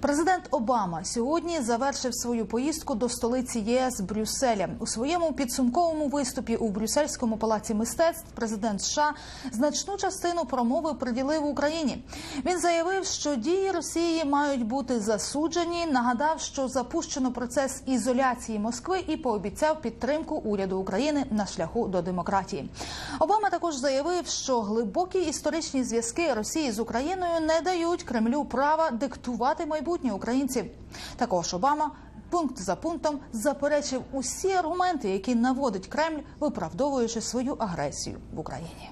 Президент Обама сьогодні завершив свою поїздку до столиці ЄС Брюсселя. У своєму підсумковому виступі у Брюссельському палаці мистецтв президент США значну частину промови приділив Україні. Він заявив, що дії Росії мають бути засуджені. Нагадав, що запущено процес ізоляції Москви і пообіцяв підтримку уряду України на шляху до демократії. Обама також заявив, що глибокі історичні зв'язки Росії з Україною не дають Кремлю права диктувати майбутнє українців. Також Обама пункт за пунктом заперечив усі аргументи, які наводить Кремль, виправдовуючи свою агресію в Україні.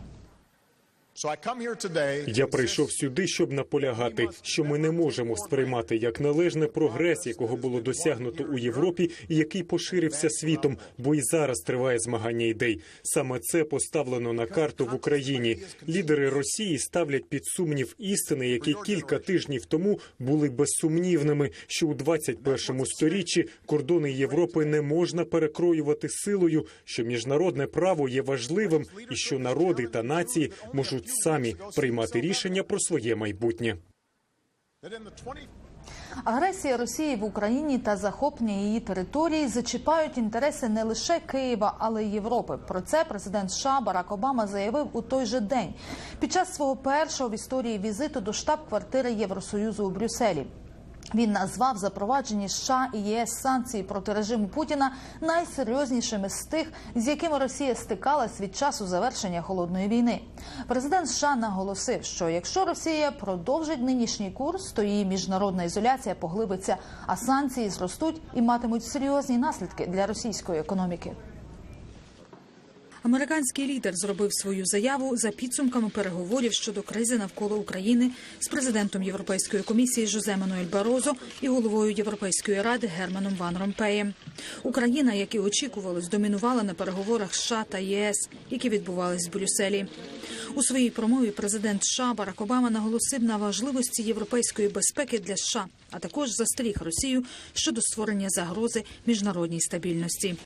Я прийшов сюди, щоб наполягати, що ми не можемо сприймати як належне прогрес, якого було досягнуто у Європі, і який поширився світом, бо і зараз триває змагання ідей. Саме це поставлено на карту в Україні. Лідери Росії ставлять під сумнів істини, які кілька тижнів тому були безсумнівними, що у 21 сторіччі кордони Європи не можна перекроювати силою, що міжнародне право є важливим, і що народи та нації можуть самі приймати рішення про своє майбутнє. Агресія Росії в Україні та захоплення її території зачіпають інтереси не лише Києва, але й Європи. Про це президент США Барак Обама заявив у той же день під час свого першого в історії візиту до штаб-квартири Євросоюзу у Брюсселі. Він назвав запроваджені США і ЄС санкції проти режиму Путіна найсерйознішими з тих, з якими Росія стикалась від часу завершення холодної війни. Президент США наголосив, що якщо Росія продовжить нинішній курс, то її міжнародна ізоляція поглибиться, а санкції зростуть і матимуть серйозні наслідки для російської економіки. Американський лідер зробив свою заяву за підсумками переговорів щодо кризи навколо України з президентом Європейської комісії Жозе Мануель Барозо і головою Європейської ради Германом Ван Ромпеєм. Україна, як і очікувалось, домінувала на переговорах США та ЄС, які відбувались в Брюсселі. У своїй промові президент США Барак Обама наголосив на важливості європейської безпеки для США, а також застеріг Росію щодо створення загрози міжнародній стабільності.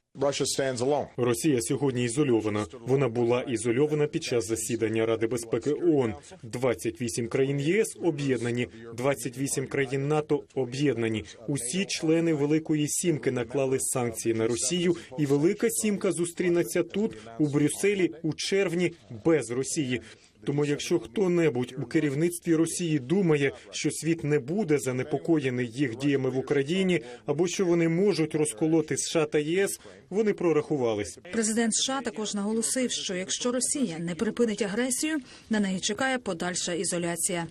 Росія сьогодні ізольована. Вона була ізольована під час засідання Ради безпеки ООН. 28 країн ЄС об'єднані, 28 країн НАТО об'єднані. Усі члени Великої Сімки наклали санкції на Росію, і Велика Сімка зустрінеться тут, у Брюсселі, у червні без Росії. Тому, якщо хто-небудь у керівництві Росії думає, що світ не буде занепокоєний їх діями в Україні, або що вони можуть розколоти США та ЄС, вони прорахувались. Президент США також наголосив, що якщо Росія не припинить агресію, на неї чекає подальша ізоляція.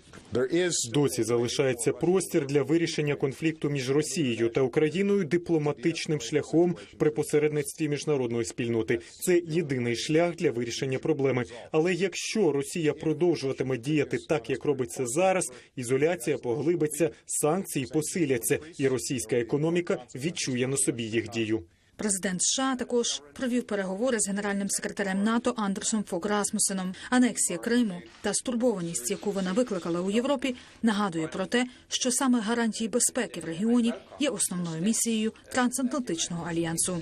Досі залишається простір для вирішення конфлікту між Росією та Україною дипломатичним шляхом при посередництві міжнародної спільноти. Це єдиний шлях для вирішення проблеми. Але якщо Росія продовжуватиме діяти так, як робить це зараз, ізоляція поглибиться, санкції посиляться, і російська економіка відчує на собі їх дію. Президент США також провів переговори з генеральним секретарем НАТО Андерсом Фок Расмусеном. Анексія Криму та стурбованість, яку вона викликала у Європі, нагадує про те, що саме гарантії безпеки в регіоні є основною місією трансатлантичного альянсу.